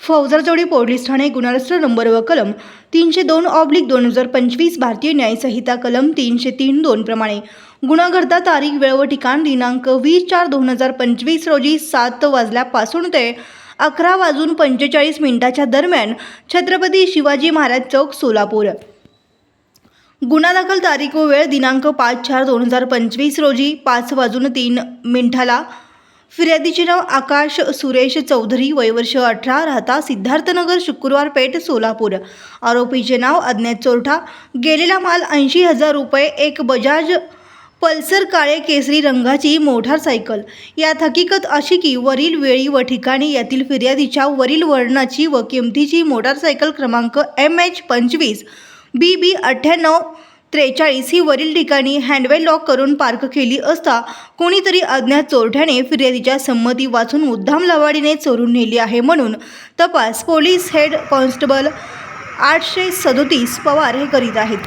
फौजरजोडी police ठाणे गुणारस्त्र number व कलम तीनशे दोन ऑब्लिक दोन हजार पंचवीस भारतीय न्यायसंहिता कलम तीनशे तीन दोन प्रमाणे. गुणाघरता तारीख वेळ व ठिकाण दिनांक वीस चार दोन हजार पंचवीस रोजी सात वाजल्यापासून ते अकरा वाजून पंचेचाळीस मिनिटाच्या दरम्यान छत्रपती शिवाजी महाराज चौक सोलापूर. गुन्हा दाखल तारीख व वेळ दिनांक पाच चार दोन हजार पंचवीस रोजी पाच वाजून तीन मिनिटाला. फिर्यादीचे नाव आकाश सुरेश चौधरी वयवर्ष अठरा राहता सिद्धार्थनगर शुक्रवार पेठ सोलापूर. आरोपीचे नाव अज्ञात चोरठा. गेलेला माल ऐंशी हजार रुपये एक बजाज पल्सर काळे केसरी रंगाची मोटारसायकल यात हकीकत अशी की वरील वेळी व ठिकाणी यातील फिर्यादीच्या वरील वर्णाची व किमतीची मोटारसायकल क्रमांक एम एच पंचवीस. बी बी अठ्ठ्याण्णव त्रेचाळीस ही वरील ठिकाणी हँडवेल लॉक करून पार्क केली असता कोणीतरी अज्ञात चोरट्याने फिर्यादीच्या संमती वाचून मुद्दाम लवाडीने चोरून नेली आहे म्हणून तपास पोलीस हेड कॉन्स्टेबल आठशे सदोतीस पवार हे करीत आहेत.